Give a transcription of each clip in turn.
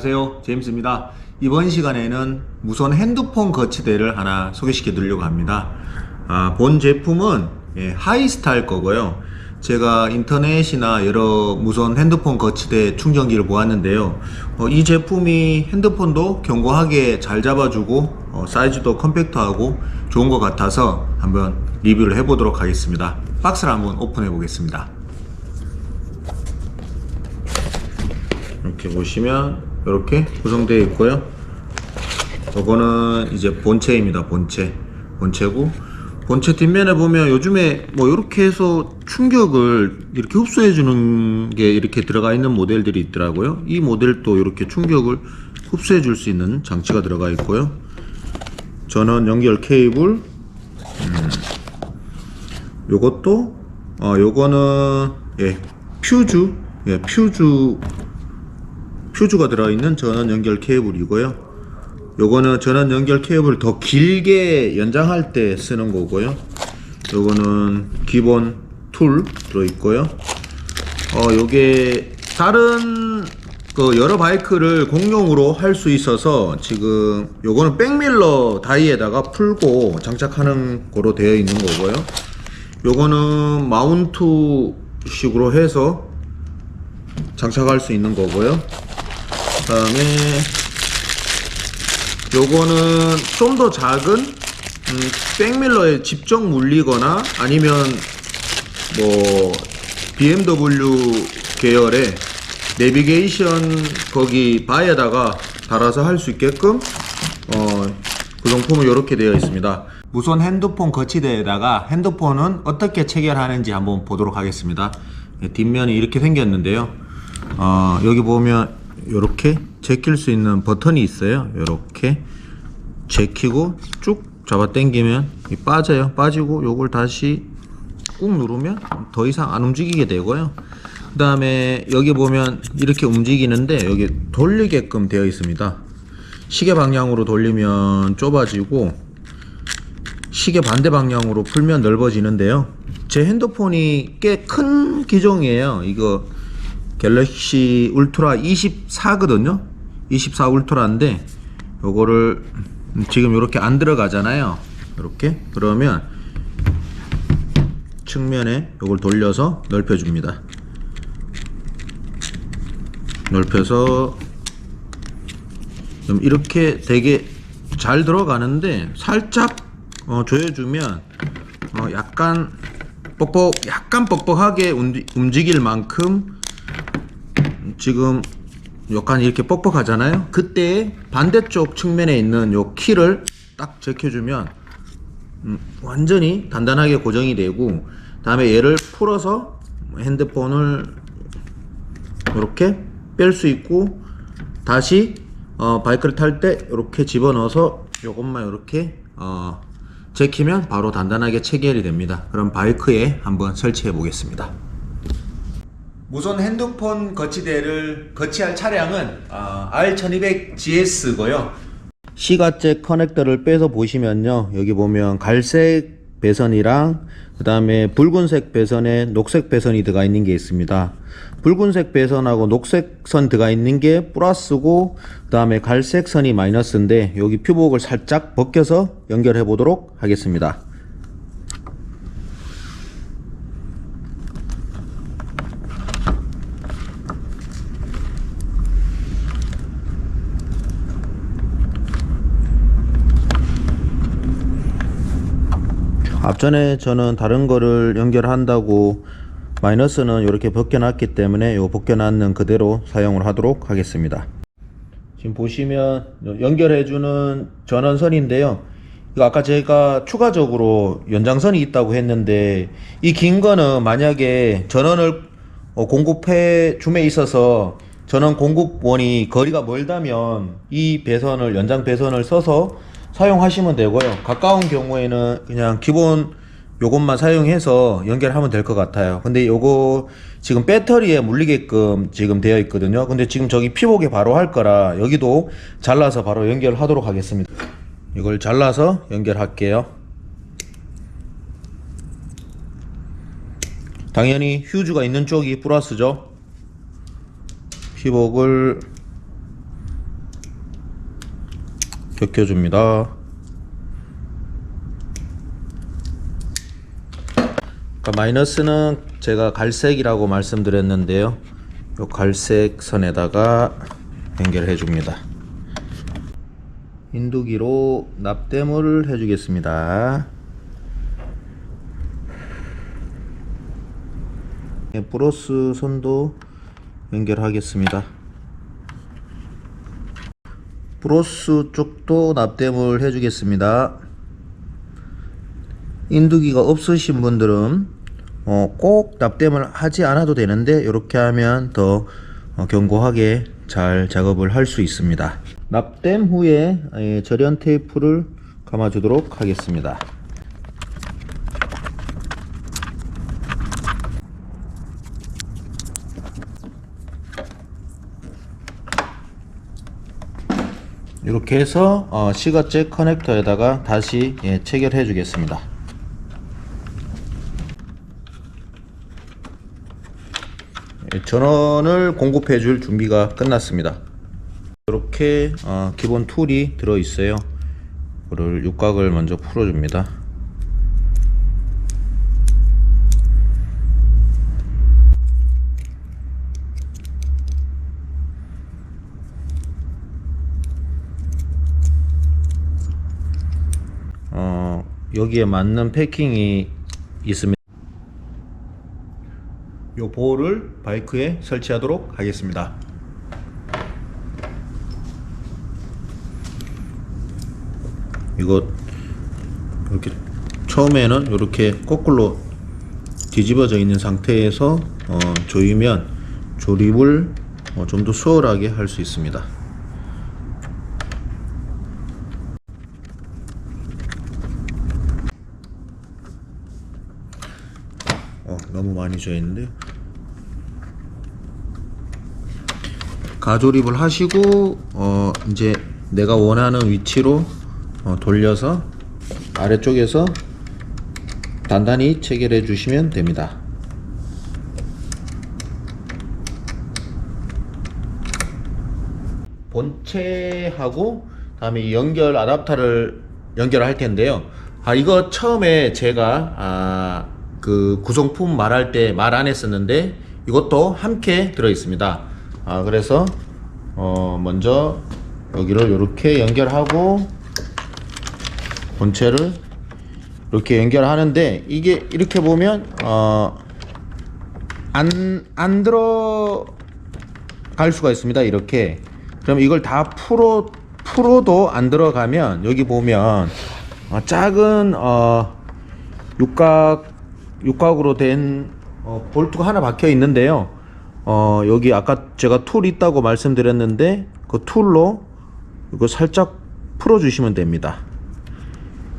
안녕하세요. 제임스입니다. 이번 시간에는 무선 핸드폰 거치대를 하나 소개시켜 드리려고 합니다. 아, 본 제품은 예, 하이스타일 거고요. 제가 인터넷이나 여러 무선 핸드폰 거치대 충전기를 보았는데요. 어, 이 제품이 핸드폰도 견고하게 잘 잡아주고 어, 사이즈도 컴팩트하고 좋은 것 같아서 한번 리뷰를 해 보도록 하겠습니다. 박스를 한번 오픈해 보겠습니다. 이렇게 보시면 이렇게 구성되어 있고요. 이거는 이제 본체입니다. 본체. 본체고 본체 뒷면에 보면 요즘에 뭐 이렇게 해서 충격을 이렇게 흡수해 주는 게 이렇게 들어가 있는 모델들이 있더라고요. 이 모델도 이렇게 충격을 흡수해 줄 수 있는 장치가 들어가 있고요. 전원 연결 케이블 음, 요것도 어 요거는 예 퓨즈 예 퓨즈 퓨즈가 들어있는 전원 연결 케이블이고요. 요거는 전원 연결 케이블을 더 길게 연장할 때 쓰는 거고요. 요거는 기본 툴 들어있고요. 어, 요게 다른 그 여러 바이크를 공용으로 할 수 있어서 지금 요거는 백밀러 다이에다가 풀고 장착하는 거로 되어 있는 거고요. 요거는 마운트 식으로 해서 장착할 수 있는 거고요. 그 다음에 요거는 좀 더 작은 음, 백밀러에 직접 물리거나 아니면 뭐 BMW 계열의 내비게이션 거기 바에다가 달아서 할 수 있게끔 어, 구성품은 이렇게 되어 있습니다. 무선 핸드폰 거치대에다가 핸드폰은 어떻게 체결하는지 한번 보도록 하겠습니다. 예, 뒷면이 이렇게 생겼는데요. 어, 여기 보면 이렇게 제낄 수 있는 버튼이 있어요. 이렇게 제키고 쭉 잡아 당기면 이 빠져요. 빠지고 요걸 다시 꾹 누르면 더 이상 안 움직이게 되고요. 그 다음에 여기 보면 이렇게 움직이는데 여기 돌리게끔 되어 있습니다. 시계 방향으로 돌리면 좁아지고 시계 반대 방향으로 풀면 넓어지는데요. 제 핸드폰이 꽤 큰 기종이에요. 이거 갤럭시 울트라 24거든요. 24 울트라인데 요거를 지금 이렇게 안 들어가잖아요. 이렇게 그러면 측면에 요걸 돌려서 넓혀 줍니다. 넓혀서 좀 이렇게 되게 잘 들어가는데 살짝 어, 조여주면 어, 약간 뻑뻑 약간 뻑뻑하게 움직- 움직일 만큼 지금 약간 이렇게 뻑뻑하잖아요. 그때 반대쪽 측면에 있는 요 키를 딱 제껴주면 음, 완전히 단단하게 고정이 되고 다음에 얘를 풀어서 핸드폰을 이렇게 뺄 수 있고 다시 어, 바이크를 탈 때 이렇게 집어넣어서 요것만 이렇게 어, 제키면 바로 단단하게 체결이 됩니다. 그럼 바이크에 한번 설치해 보겠습니다. 무선 핸드폰 거치대를 거치할 차량은 아, R1200GS고요. 시가잭 커넥터를 빼서 보시면요. 여기 보면 갈색 배선이랑 그 다음에 붉은색 배선에 녹색 배선이 들어가 있는 게 있습니다. 붉은색 배선하고 녹색 선 들어가 있는 게 플러스고 그 다음에 갈색 선이 마이너스인데 여기 퓨복을 살짝 벗겨서 연결해 보도록 하겠습니다. 앞전에 저는 다른 거를 연결한다고 마이너스는 이렇게 벗겨놨기 때문에 이 벗겨놨는 그대로 사용을 하도록 하겠습니다. 지금 보시면 연결해주는 전원선인데요. 이거 아까 제가 추가적으로 연장선이 있다고 했는데 이 긴 거는 만약에 전원을 어, 공급해 줌에 있어서 전원 공급원이 거리가 멀다면 이 배선을 연장 배선을 써서 사용하시면 되고요. 가까운 경우에는 그냥 기본 요것만 사용해서 연결하면 될 것 같아요. 근데 요거 지금 배터리에 물리게끔 지금 되어 있거든요. 근데 지금 저기 피복에 바로 할 거라 여기도 잘라서 바로 연결하도록 하겠습니다. 이걸 잘라서 연결할게요. 당연히 휴즈가 있는 쪽이 플러스죠. 피복을 벗겨줍니다. 그러니까 마이너스는 제가 갈색이라고 말씀드렸는데요. 요 갈색 선에다가 연결해 줍니다. 인두기로 납땜을 해 주겠습니다. 네, 플러스 선도 연결하겠습니다. 플러스 쪽도 납땜을 해주겠습니다. 인두기가 없으신 분들은 어, 꼭 납땜을 하지 않아도 되는데 이렇게 하면 더 어, 견고하게 잘 작업을 할 수 있습니다. 납땜 후에 예, 절연 테이프를 감아주도록 하겠습니다. 이렇게 해서 어, 시거잭 커넥터에다가 다시 예, 체결해 주겠습니다. 예, 전원을 공급해 줄 준비가 끝났습니다. 이렇게 어, 기본 툴이 들어 있어요. 이거를 육각을 먼저 풀어 줍니다. 어, 여기에 맞는 패킹이 있습니다. 요 볼을 바이크에 설치하도록 하겠습니다. 이거 이렇게 처음에는 이렇게 거꾸로 뒤집어져 있는 상태에서 어, 조이면 조립을 어, 좀더 수월하게 할 수 있습니다. 너무 많이 져 있는데 가조립을 하시고 어, 이제 내가 원하는 위치로 어, 돌려서 아래쪽에서 단단히 체결해 주시면 됩니다. 본체하고 다음에 이 연결 아답터를 연결할 텐데요. 아 이거 처음에 제가 아, 그 구성품 말할 때 말 안 했었는데 이것도 함께 들어 있습니다. 아 그래서 어 먼저 여기를 이렇게 연결하고 본체를 이렇게 연결하는데 이게 이렇게 보면 어안 안 들어갈 수가 있습니다. 이렇게 그럼 이걸 다 풀어 풀어도 안 들어가면 여기 보면 어, 작은 어 육각 육각으로 된 어, 볼트가 하나 박혀 있는데요. 어, 여기 아까 제가 툴 있다고 말씀드렸는데 그 툴로 이거 살짝 풀어 주시면 됩니다.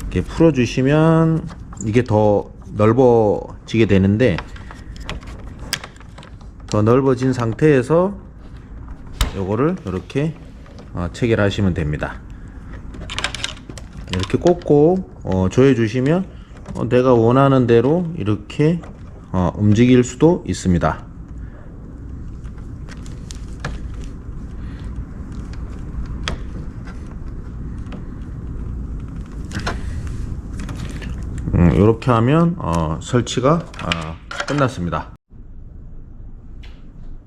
이렇게 풀어 주시면 이게 더 넓어지게 되는데 더 넓어진 상태에서 요거를 이렇게 어, 체결하시면 됩니다. 이렇게 꽂고 어, 조여 주시면 어, 내가 원하는 대로 이렇게 어, 움직일 수도 있습니다. 음, 이렇게 하면 어, 설치가 아, 끝났습니다.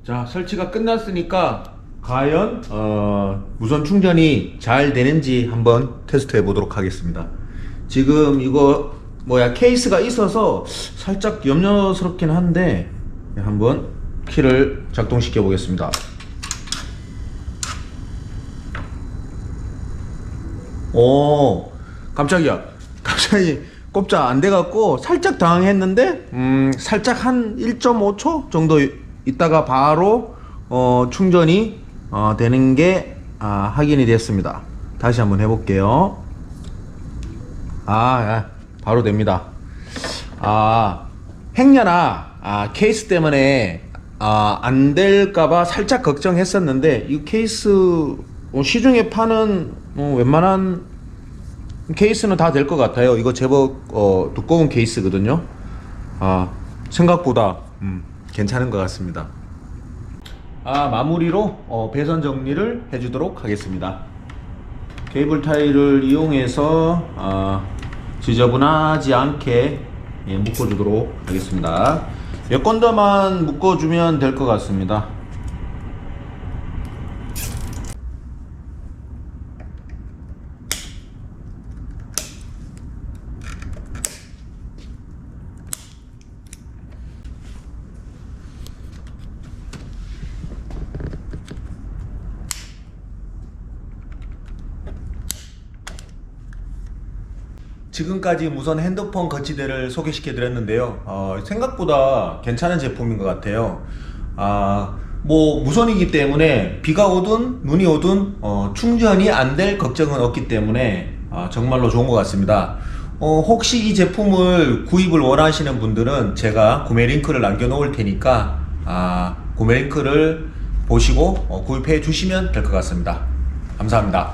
자 설치가 끝났으니까 과연 어, 무선 충전이 잘 되는지 한번 테스트 해 보도록 하겠습니다. 지금 이거 뭐야 케이스가 있어서 살짝 염려스럽긴 한데 한번 키를 작동시켜 보겠습니다. 오 깜짝이야 갑자기 꼽자 안 돼갖고 살짝 당황했는데 음 살짝 한 1.5초 정도 있다가 바로 어, 충전이 어, 되는 게 아, 확인이 됐습니다. 다시 한번 해볼게요. 아, 아, 바로 됩니다. 아, 행여나 아, 케이스 때문에 아, 안 될까봐 살짝 걱정했었는데 이 케이스 어, 시중에 파는 어, 웬만한 케이스는 다 될 것 같아요. 이거 제법 어, 두꺼운 케이스거든요. 아, 생각보다 음, 괜찮은 것 같습니다. 아, 마무리로 어, 배선 정리를 해주도록 하겠습니다. 케이블 타이를 이용해서 아, 지저분하지 않게 예, 묶어주도록 하겠습니다. 몇 건더만 묶어주면 될 것 같습니다. 지금까지 무선 핸드폰 거치대를 소개시켜 드렸는데요. 어, 생각보다 괜찮은 제품인 것 같아요. 아, 뭐 무선이기 때문에 비가 오든 눈이 오든 어, 충전이 안 될 걱정은 없기 때문에 아, 정말로 좋은 것 같습니다. 어, 혹시 이 제품을 구입을 원하시는 분들은 제가 구매 링크를 남겨 놓을 테니까 아, 구매 링크를 보시고 어, 구입해 주시면 될 것 같습니다. 감사합니다.